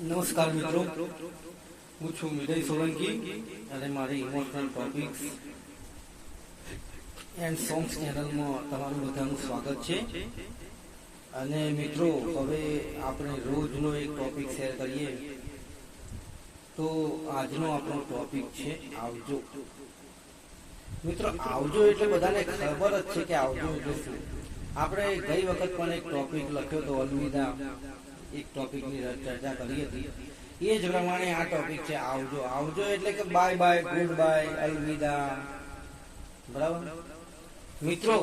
નમસ્કાર મિત્રો. હું છું વિજય સોલંકી અને મારી ઇમોશનલ ટોપિક્સ એન્ડ સોંગ્સ ચેનલમાં તમારું બધાનું સ્વાગત છે. અને મિત્રો, હવે આપણે રોજનો એક ટોપિક શેર કરીએ. તો આજનો આપણો ટોપિક છે આવજો. મિત્રો, આવજો એટલે બધાને ખબર જ છે કે આવજો એટલે શું? આપણે ગઈ વખત પણ એક ટોપિક લખ્યો હતો અલવિદા. એક ટોપિકની ચર્ચા કરી હતી. એ જ પ્રમાણે આ ટોપિક છે, આવજો. આવજો એટલે કે બાય બાય ગુડ બાય અલવિદા. બરાબર? મિત્રો,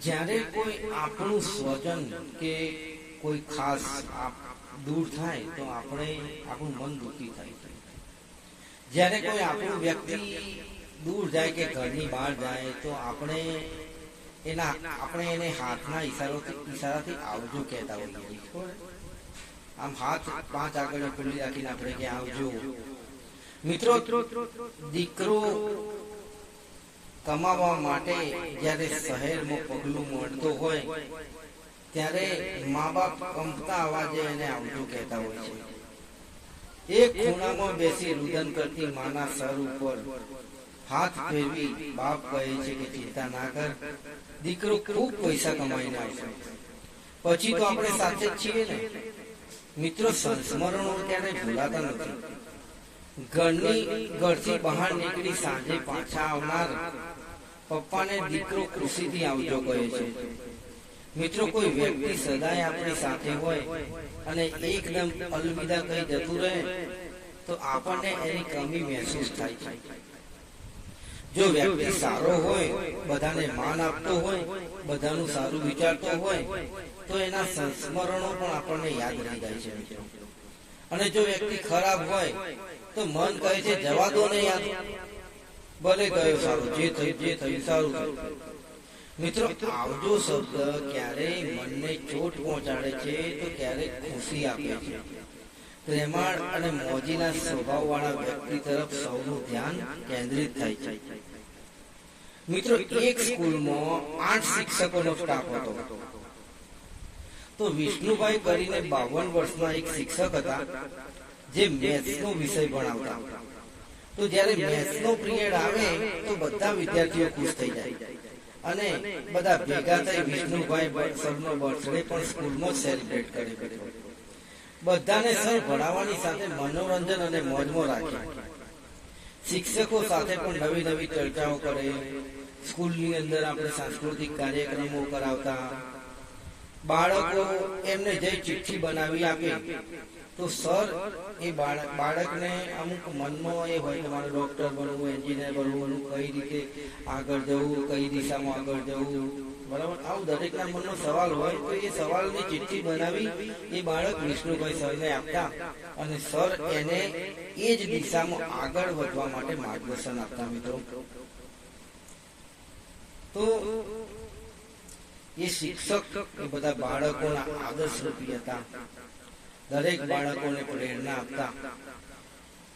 જ્યારે કોઈ આપણું સ્વજન કે કોઈ ખાસ દૂર થાય તો આપણે આપણું મન દુઃખી થાય. જ્યારે કોઈ આપણું વ્યક્તિ દૂર જાય કે ઘરની બહાર જાય તો આપણે એના આપણે એને હાથના ઈશારોથી ઈશારાથી આવજો કહેતા હોઈએ આમ હાથ પાંચ આગળ ખુલ્લી રાખીને આપણે કે આવજો. મિત્રો, દીકરો કમાવા માટે જ્યારે શહેરમાં પગલું મળતો હોય, ત્યારે મા બાપ કંપતા અવાજે એને આવજો કહેતા હોય છે. એક ખૂણામાં બેસી રુદન કરતી માના સર ઉપર હાથ ફેરવી બાપ કહે છે કે ચિંતા ના કર. દીકરો ખૂબ પૈસા કમાઈને આવશે. પછી તો આપણે સાથે જ છીએ ને. મિત્રો, સંસ્મરણો ત્યારે ભૂલાતા નથી. ઘરની ઘરથી બહાર નીકળી સાંજે પાછા આવનાર પપ્પાને દીકરો કૃષિથી આવજો કહે છે. મિત્રો, કોઈ વ્યક્તિ સદાય આપણી સાથે હોય અને એકદમ અલવિદા કહી જતું રહે, તો આપણને એની કમી મહેસૂસ થાય છે. જો વ્યક્તિ સારો હોય, બધાને માન આપતો હોય, બધાનું સારું વિચારતો હોય, તો એના સંસ્મરણો પણ આપણને યાદ રહી જાય છે અને જો વ્યક્તિ ખરાબ હોય, તો મન કહે છે, જવા દો ને યાદ ભલે ગયો સારું, જે થયું જે થયું, સારું થયું. મિત્રો, આવજો શબ્દ ક્યારેય મનને ચોટ પહોંચાડે છે, તો ક્યારેક ખુશી આપે છે. પ્રેમાળ અને મોજીના સ્વભાવવાળા વ્યક્તિ તરફ સૌનું ધ્યાન કેન્દ્રિત થાય છે. મિત્રો, એક સ્કૂલમાં આઠ શિક્ષકોનો સ્ટાફ હતો. તો વિષ્ણુભાઈ કરીને બાવન વર્ષના એક શિક્ષક હતા, જે મેથ્સનો વિષય ભણાવતા. તો જ્યારે મેથ્સનો પિરિયડ આવે, તો બધા વિદ્યાર્થીઓ ખુશ થઈ જાય. અને બધા ભેગા થઈ વિષ્ણુભાઈ સરનો બર્થડે પણ સ્કૂલમાં સેલિબ્રેટ કરી બેઠો બધાને સર ભણાવવાની સાથે મનોરંજન અને મોજમો રાખે. શિક્ષકો સાથે પણ નવી નવી ચર્ચાઓ કરે. સ્કૂલની અંદર આપણે સાંસ્કૃતિક કાર્યક્રમો કરાવતા. બાળકો એમને જે ચિઠ્ઠી બનાવી આપે, તો સર એ બાળક, બાળકને અમુક મનમાં એ હોય કે મારે ડોક્ટર બનવું, એન્જિનિયર બનવું કઈ રીતે આગળ જવું, કઈ દિશામાં આગળ જવું. બરાબર? આવું દરેકના મનમાં સવાલ હોય તો એ સવાલની ચિઠ્ઠી બનાવી એ બાળક વિષ્ણુભાઈ સરને આપતા અને સર એને એ જ દિશામાં આગળ વધવા માટે માર્ગદર્શન આપતા મિત્રો. તો એ શિક્ષક એ બધા બાળકોના આદર્શરૂપી હતા. દરેક બાળકોને પ્રેરણા આપતા.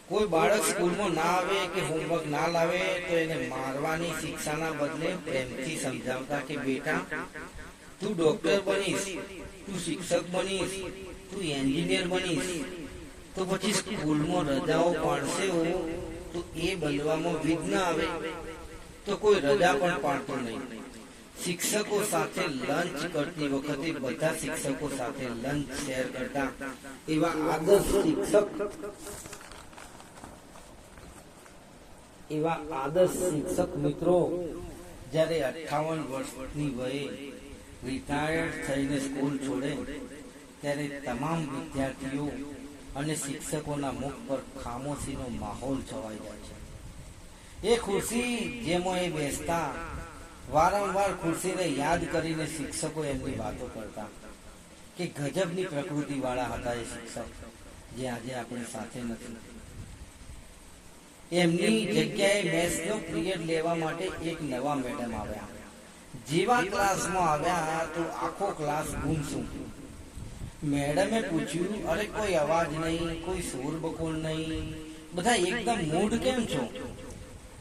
કોઈ બાળક સ્કૂલમાં ના આવે કે હોમવર્ક ના લાવે, તો એને મારવાની શિક્ષાના બદલે પ્રેમથી સમજાવતા કે, બેટા, તું ડોક્ટર બનીશ, તું શિક્ષક બનીશ, તું એન્જિનિયર બનીશ, તો પછી સ્કૂલમાં રજાઓ પાડશે તો એ બનવામાં વિઘ્ન આવે. તો કોઈ રજા પણ પાડતો નહીં. શિક્ષકો સાથે લંચ કરતી વખતે બધા શિક્ષકો સાથે લંચ શેર કરતા એવા આદર્શ શિક્ષક એવા આદર્શ શિક્ષક મિત્રો, જ્યારે અઠાવન વર્ષની વયે રિટાયર્ડ થઈને સ્કૂલ છોડે, ત્યારે તમામ વિદ્યાર્થીઓ અને શિક્ષકોના મુખ પર ખામોશીનો માહોલ છવાઈ જાય છે. એ ખુરશી જેમાં એ બેસતા, વારંવાર ખુરશીને યાદ કરીને શિક્ષકો એમની વાતો કરતા કે ગજબની પ્રકૃતિ વાળા હતા એ શિક્ષક, જે આજે આપણી સાથે નથી. એમની જગ્યાએ મેથ્સનો પિરિયડ લેવા માટે એક નવા મેડમ આવ્યા. જેવા ક્લાસમાં આવ્યા તો આખો ક્લાસ ગુમસુમ. મેડમે પૂછ્યું, અરે, કોઈ અવાજ નહીં, કોઈ શોર બકોર નહીં? બધા એકદમ મૂડ કેમ છો?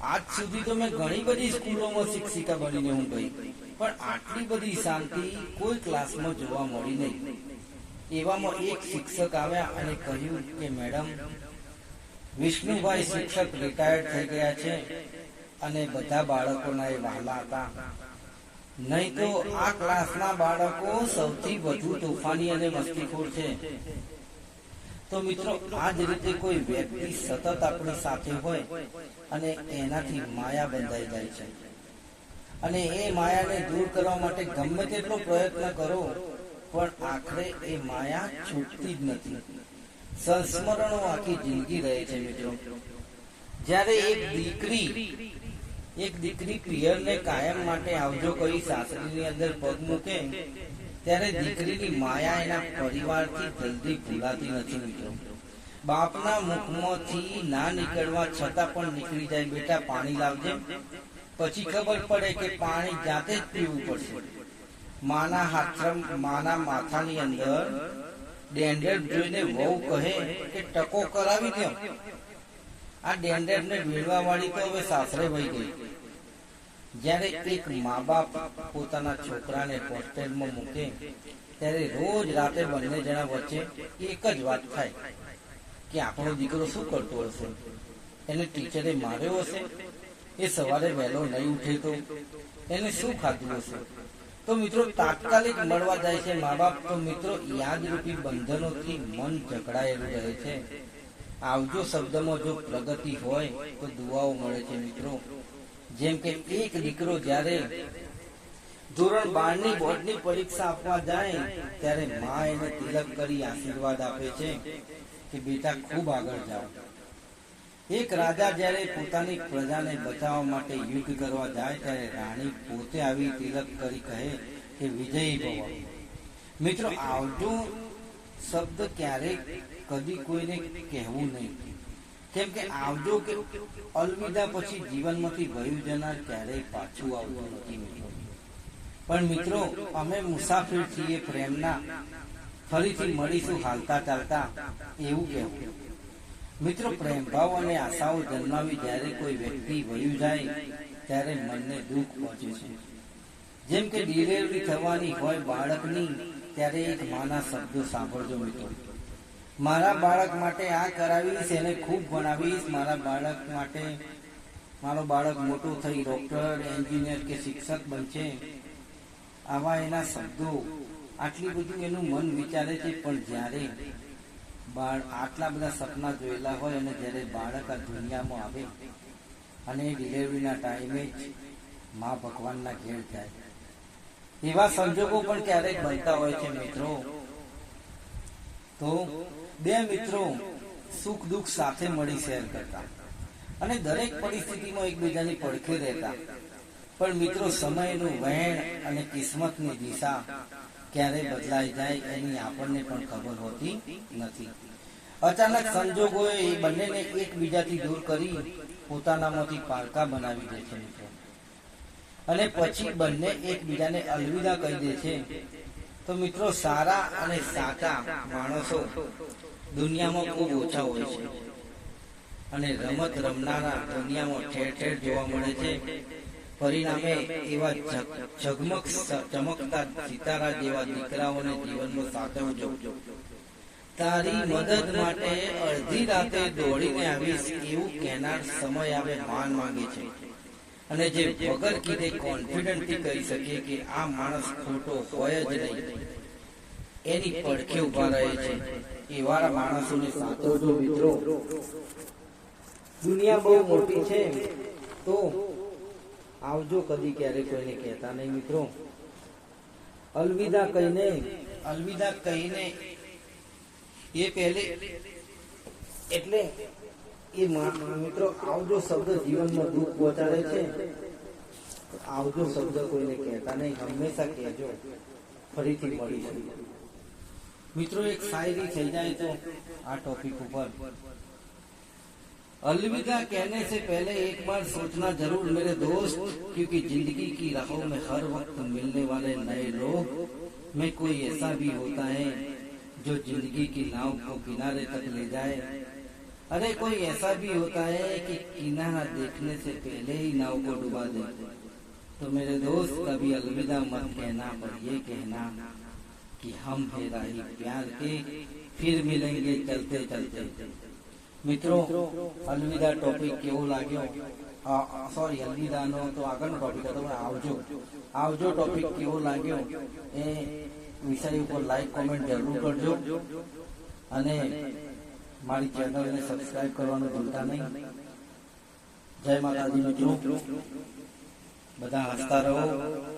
આજ સુધી તો મેં ઘણી બધી સ્કૂલોમાં શિક્ષિકા બનીને હું ગઈ, પણ આટલી બધી શાંતિ કોઈ ક્લાસમાં જોવા મળી નહીં. એવામાં એક શિક્ષક આવ્યા અને કહ્યું કે, મેડમ વિષ્ણુભાઈ શિક્ષક રિટાયર્ડ થઈ ગયા છે અને બધા બાળકોના એ વહાલા હતા. નહીં તો આ ક્લાસના બાળકો સૌથી વધુ તોફાની અને મસ્તીખોર છે. તો મિત્રો, આ જ રીતે કોઈ વ્યક્તિ સતત આપણી સાથે હોય અને એનાથી માયા બંધાઈ જાય છે. અને એ માયાને દૂર કરવા માટે ગમે તેટલો પ્રયત્ન કરો, પણ આખરે એ માયા છૂટતી જ નથી. સંસ્મરણો આખી જિંદગી રહે છે મિત્રો. જ્યારે એક દીકરી એક દીકરી પિયરને કાયમ માટે આવજો કહી સાસરીની અંદર પગ મૂકે, ત્યારે દીકરીની માયા એના પરિવારથી જલ્દી ભૂલાતી નથી મિત્રો. બાપના મુખમાંથી ના નીકળવા છતાં પણ નીકળી જાય, બેટા, પાણી લાવજે. પછી ખબર પડે કે પાણી જાતે જ પીવું પડશે. માના હાથ માના માથાની અંદર ડેન્ડર જોઈને વહુ કહે કે ટકો કરાવી દો આ ડેન્ડેડને ને વીણવા વાળી તો હવે સાસરે વહી ગઈ. જ્યારે એક મા બાપ પોતાના છોકરાને હોસ્ટેલમાં મૂકે, ત્યારે રોજ રાતે બંને જણા વચ્ચે એક જ વાત થાય કે આપણો દીકરો શું કરતો હશે? એને ટીચરે માર્યો હશે? એ સવારે વહેલો નહીં ઉઠે તો એને શું ખાધું હશે? તો મિત્રો તાત્કાલિક મળવા જાય છે મા બાપ તો મિત્રો યાદરૂપી બંધનોથી મન જકડાયેલું રહે છે. આવજો શબ્દમાં જો પ્રગતિ હોય તો દુવાઓ મળે છે મિત્રો. જેમ કે એક દીકરો જ્યારે ધોરણ બારની બોર્ડની પરીક્ષા આપવા જાય, ત્યારે મા એને તિલક કરી આશીર્વાદ આપે છે કે, બેટા, ખૂબ આગળ જાઓ. એક રાજા જ્યારે પોતાની પ્રજાને બચાવવા માટે યુદ્ધ કરવા જાય ત્યારે રાણી પોતે આવી તિલક કરી કહે કે વિજયી ભવ. મિત્રો, આવજો શબ્દ ક્યારેક કદી કોઈને કહેવું નહીં. કેમ કે આવજો કે અલવિદા પછી જીવનમાંથી વયું જનાર ક્યારેય પાછું આવતું નથી. મિત્રો પણ મિત્રો, અમે મુસાફિર છીએ પ્રેમના. ફરીથી મળીશું હાલતા ચાલતા એવું કહેવું. મિત્રો, પ્રેમ ભાવ અને આશાઓ જન્માવી જ્યારે કોઈ વ્યક્તિ વયું જાય, ત્યારે મનને દુઃખ પહોંચે છે. જેમ કે ડિલિવરી થવાની હોય બાળકની, ત્યારે એક માના શબ્દો સાંભળજો મિત્રો. મારા બાળક માટે આ કરાવીશ, એને ખૂબ ભણાવીશ. મારા બાળક માટે, મારો બાળક મોટો થઈ, ડૉક્ટર, એન્જિનિયર કે શિક્ષક બનશે. આવા એના શબ્દો, આટલી બધું એનું મન વિચારે છે, પણ જ્યારે આટલા બધા સપના જોયેલા હોય અને જ્યારે બાળક આ દુનિયામાં આવે અને ડિલિવરીના ટાઈમે જ મા ભગવાનના ઘેર જાય. એવા સંજોગો પણ ક્યારેક બનતા હોય છે મિત્રો. તો બે મિત્રો સુખ દુઃખ સાથે મળી શેર કરતા અને દરેક પરિસ્થિતિમાં એકબીજાની પડખે રહેતા. પણ મિત્રો, સમયનું વહેણ અને કિસ્મતની દિશા ક્યારે બદલાઈ જાય એની આપણને પણ ખબર હોતી નથી. અચાનક સંજોગોએ એ બંનેને એકબીજાથી દૂર કરી પોતાનામાંથી પારકા બનાવી દે છે મિત્રો. અને પછી બંને એકબીજાને અલવિદા કહી દે છે, તો મિત્રો સારા અને સાચા માણસો દુનિયામાં ખૂબ ઓછા હોય છે. અને રમત રમનારા દુનિયામાં ઠેર ઠેર જોવા મળે છે. પરિણામે એવા ઝગમગ ચમકતા સિતારા જેવા દીકરાઓને જીવનમાં સાચવજો તારી મદદ માટે અડધી રાતે દોડીને આવીશ એવું કહેનાર સમય આવે માન માંગે છે. અને જે વગર કીધે કોન્ફિડન્ટથી કહી શકીએ કે આ માણસ ખોટો હોય જ નહીં. એની પડખે ઊભા રહે છે. એવા માણસોને સાચવજો મિત્રો. દુનિયા બહુ મોટી છે તો આવજો કદી ક્યારે કોઈને કહેતા નહીં મિત્રો. અલવિદા કહીને. અલવિદા કહીને. એ પહેલે એટલે એ મિત્રો આવજો શબ્દ જીવનમાં દુઃખ પહોંચાડે છે. આવજો શબ્દ કોઈને કહેતા નહીં હંમેશા કહેજો. ફરીથી મળીશું મિત્રો એક શાયરી થઈ જાય તો આ ટોપિક ઉપર. अलविदा कहने से पहले एक बार सोचना ज़रूर मेरे दोस्त, क्योंकि ज़िंदगी की राहों में हर वक्त मिलने वाले नए लोग में कोई ऐसा भी होता है जो ज़िंदगी की नाव को किनारे तक ले जाए। अरे कोई ऐसा भी होता है कि किनारा देखने से पहले ही नाव को डुबा दे। तो मेरे दोस्त, कभी अलविदा मत कहना, पर ये कहना कि हम है राही प्यार के, फिर मिलेंगे चलते चलते મિત્રો, અલવિદા ટોપિક કેવો લાગ્યો? સોરી અલવિદાનો તો આગળનો ટોપિક હતો, પણ આવજો. આવજો ટોપિક કેવો લાગ્યો એ વિષય ઉપર લાઈક કોમેન્ટ જરૂર કરજો. અને મારી ચેનલને સબસ્ક્રાઇબ કરવાનું ભૂલતા નહીં. જય માતાજી મિત્રો. બધા હસતા રહો.